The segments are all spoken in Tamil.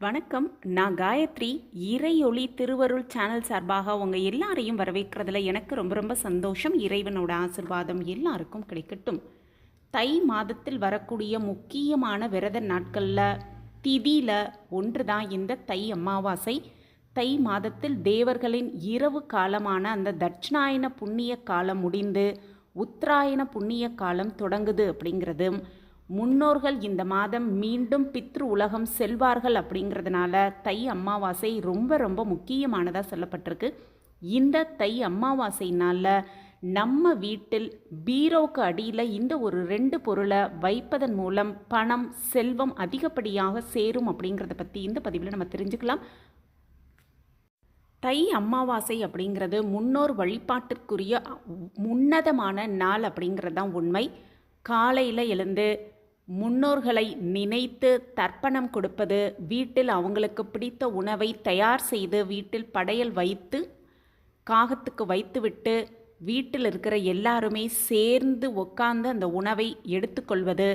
வணக்கம். நான் காயத்ரி. இறையொளி திருவருள் சேனல் சார்பாக உங்கள் எல்லாரையும் வரவேற்கிறதுல எனக்கு ரொம்ப ரொம்ப சந்தோஷம். இறைவனோட ஆசிர்வாதம் எல்லாருக்கும் கிடைக்கட்டும். தை மாதத்தில் வரக்கூடிய முக்கியமான விரத நாட்களில் திதியில் ஒன்று தான் இந்த தை அமாவாசை. தை மாதத்தில் தேவர்களின் இரவு காலமான அந்த தட்சிணாயன புண்ணிய காலம் முடிந்து உத்தராயண புண்ணிய காலம் தொடங்குது அப்படிங்கிறதும் முன்னோர்கள் இந்த மாதம் மீண்டும் பித்ரு உலகம் செல்வார்கள் அப்படிங்கிறதுனால தை அமாவாசை ரொம்ப ரொம்ப முக்கியமானதாக சொல்லப்பட்டிருக்கு. இந்த தை அமாவாசை நாளில் நம்ம வீட்டில் பீரோக்கு அடியில் இந்த ஒரு ரெண்டு பொருளை வைப்பதன் மூலம் பணம் செல்வம் அதிகப்படியாக சேரும் அப்படிங்கிறத பற்றி இந்த பதிவில் நம்ம தெரிஞ்சுக்கலாம். தை அமாவாசை அப்படிங்கிறது முன்னோர் வழிபாட்டிற்குரிய உன்னதமான நாள் அப்படிங்கிறது தான் உண்மை. காலையில் எழுந்து முன்னோர்களை நினைத்து தர்ப்பணம் கொடுப்பது வீட்டில் அவங்களுக்கு பிடித்த உணவை தயார் செய்து வீட்டில் படையல் வைத்து காகத்துக்கு வைத்துவிட்டு வீட்டில் இருக்கிற எல்லாருமே சேர்ந்து உட்கார்ந்து அந்த உணவை எடுத்துக்கொள்வது.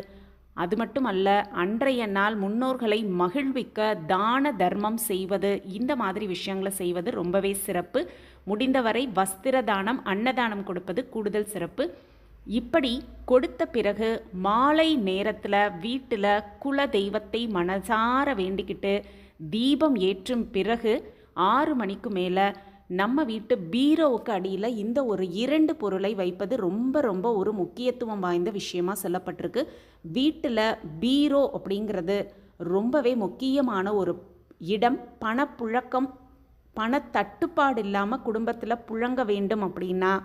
அது மட்டும் அல்ல அன்றைய நாள் முன்னோர்களை மகிழ்விக்க தான தர்மம் செய்வது. இந்த மாதிரி விஷயங்களை செய்வது ரொம்பவே சிறப்பு. முடிந்தவரை வஸ்திர தானம் அன்னதானம் கொடுப்பது கூடுதல் சிறப்பு. இப்படி கொடுத்த பிறகு மாலை நேரத்தில் வீட்டில் குல தெய்வத்தை மனசார வேண்டிக்கிட்டு தீபம் ஏற்றும் பிறகு ஆறு மணிக்கு மேலே நம்ம வீட்டு பீரோவுக்கு அடியில் இந்த ஒரு இரண்டு பொருளை வைப்பது ரொம்ப ரொம்ப ஒரு முக்கியத்துவம் வாய்ந்த விஷயமாக சொல்லப்பட்டிருக்கு. வீட்டில் பீரோ அப்படிங்கிறது ரொம்பவே முக்கியமான ஒரு இடம். பணப்புழக்கம் பண தட்டுப்பாடு இல்லாமல் குடும்பத்தில் புழங்க வேண்டும் அப்படின்னா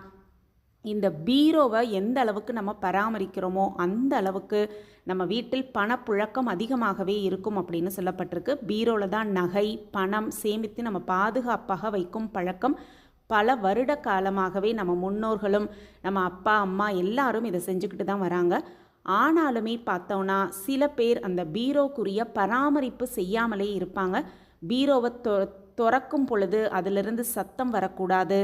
இந்த பீரோவை எந்த அளவுக்கு நம்ம பராமரிக்கிறோமோ அந்த அளவுக்கு நம்ம வீட்டில் பணப்புழக்கம் அதிகமாகவே இருக்கும் அப்படின்னு சொல்லப்பட்டிருக்கு. பீரோவில் தான் நகை பணம் சேமித்து நம்ம பாதுகாப்பாக வைக்கும் பழக்கம் பல வருட காலமாகவே நம்ம முன்னோர்களும் நம்ம அப்பா அம்மா எல்லாரும் இதை செஞ்சுக்கிட்டு தான் வராங்க. ஆனாலுமே பார்த்தோன்னா சில பேர் அந்த பீரோக்குரிய பராமரிப்பு செய்யாமலே இருப்பாங்க. பீரோவை தொ திறக்கும் பொழுது அதிலிருந்து சத்தம் வரக்கூடாது.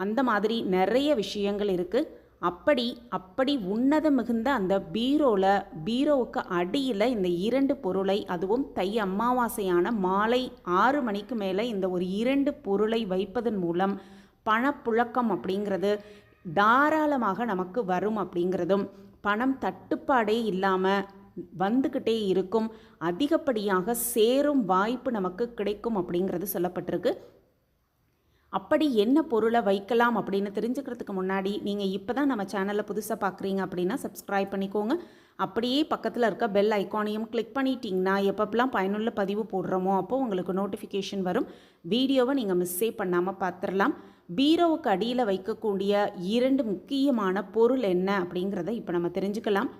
அந்த மாதிரி நிறைய விஷயங்கள் இருக்குது அப்படி அப்படி உன்னத மிகுந்த அந்த பீரோவில் பீரோவுக்கு அடியில் இந்த இரண்டு பொருளை அதுவும் தை அமாவாசையான மாலை ஆறு மணிக்கு மேலே இந்த ஒரு இரண்டு பொருளை வைப்பதன் மூலம் பணப்புழக்கம் அப்படிங்கிறது தாராளமாக நமக்கு வரும் அப்படிங்கிறதும் பணம் தட்டுப்பாடே இல்லாமல் வந்துக்கிட்டே இருக்கும் அதிகப்படியாக சேரும் வாய்ப்பு நமக்கு கிடைக்கும் அப்படிங்கிறது சொல்லப்பட்டிருக்கு. அப்படி என்ன பொருளை வைக்கலாம் அப்படின்னு தெரிஞ்சுக்கிறதுக்கு முன்னாடி நீங்கள் இப்போ தான் நம்ம சேனலில் புதுசாக பார்க்குறீங்க அப்படின்னா சப்ஸ்கிரைப் பண்ணிக்கோங்க. அப்படியே பக்கத்தில் இருக்க பெல் ஐக்கானையும் கிளிக் பண்ணிட்டீங்கன்னா எப்பப்பெல்லாம் பயனுள்ள பதிவு போடுறோமோ அப்போது உங்களுக்கு நோட்டிஃபிகேஷன் வரும். வீடியோவை நீங்கள் மிஸ்ஸே பண்ணாமல் பார்த்துடலாம் பீரோவுக்கு அடியில் வைக்கக்கூடிய இரண்டு முக்கியமான பொருள் என்ன அப்படிங்கிறத இப்போ நம்ம தெரிஞ்சுக்கலாம்.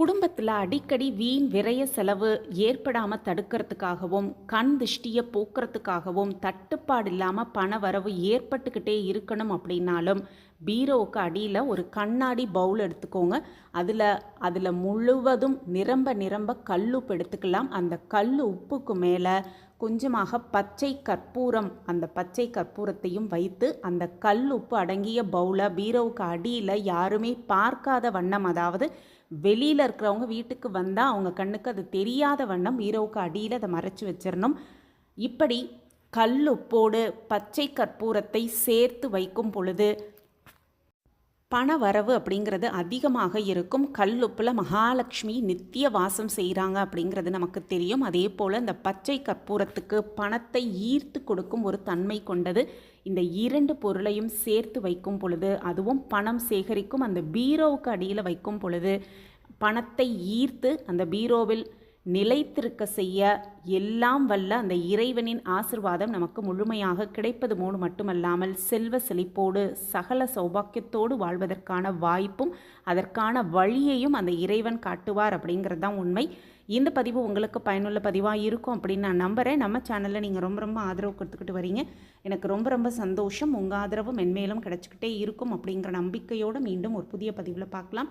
குடும்பத்தில் அடிக்கடி வீண் விரய செலவு ஏற்படாமல் தடுக்கிறதுக்காகவும் கண் திஷ்டியை போக்குறதுக்காகவும் தட்டுப்பாடு இல்லாமல் பண வரவு ஏற்பட்டுக்கிட்டே இருக்கணும் அப்படின்னாலும் பீரோவுக்கு அடியில் ஒரு கண்ணாடி பவுல் எடுத்துக்கோங்க. அதில் அதில் முழுவதும் நிரம்ப நிரம்ப கல்லுப்பு எடுத்துக்கலாம். அந்த கல் உப்புக்கு மேலே கொஞ்சமாக பச்சை கற்பூரம் அந்த பச்சை கற்பூரத்தையும் வைத்து அந்த கல் உப்பு அடங்கிய பவுலை பீரோவுக்கு அடியில் யாருமே பார்க்காத வண்ணம் அதாவது வெளியில் இருக்கிறவங்க வீட்டுக்கு வந்தால் அவங்க கண்ணுக்கு அது தெரியாத வண்ணம் பீரோவுக்கு அடியில் அதை மறைச்சி வச்சிடணும் இப்படி கல் உப்போடு பச்சை கற்பூரத்தை சேர்த்து வைக்கும் பொழுது பண வரவு அப்படிங்கிறது அதிகமாக இருக்கும். கல்லுப்பில் மகாலட்சுமி நித்திய வாசம் செய்கிறாங்க அப்படிங்கிறது நமக்கு தெரியும். அதே போல் இந்த பச்சை கற்பூரத்துக்கு பணத்தை ஈர்த்து கொடுக்கும் ஒரு தன்மை கொண்டது. இந்த இரண்டு பொருளையும் சேர்த்து வைக்கும் பொழுது அதுவும் பணம் சேகரிக்கும் அந்த பீரோவுக்கு அடியில் வைக்கும் பொழுது பணத்தை ஈர்த்து அந்த பீரோவில் நிலைத்திருக்க செய்ய எல்லாம் வல்ல அந்த இறைவனின் ஆசிர்வாதம் நமக்கு முழுமையாக கிடைப்பது மூணு மட்டுமல்லாமல் செல்வ செழிப்போடு சகல சௌபாக்கியத்தோடு வாழ்வதற்கான வாய்ப்பும் அதற்கான வழியையும் அந்த இறைவன் காட்டுவார் அப்படிங்கிறது தான் உண்மை. இந்த பதிவு உங்களுக்கு பயனுள்ள பதிவாக இருக்கும் அப்படின்னு நான் நம்புகிறேன் நம்ம சேனலில் நீங்கள் ரொம்ப ரொம்ப ஆதரவு கொடுத்துக்கிட்டு வரீங்க. எனக்கு ரொம்ப ரொம்ப சந்தோஷம். உங்கள் ஆதரவு மென்மேலும் கிடச்சிக்கிட்டே இருக்கும் அப்படிங்கிற நம்பிக்கையோடு மீண்டும் ஒரு புதிய பதிவில் பார்க்கலாம்.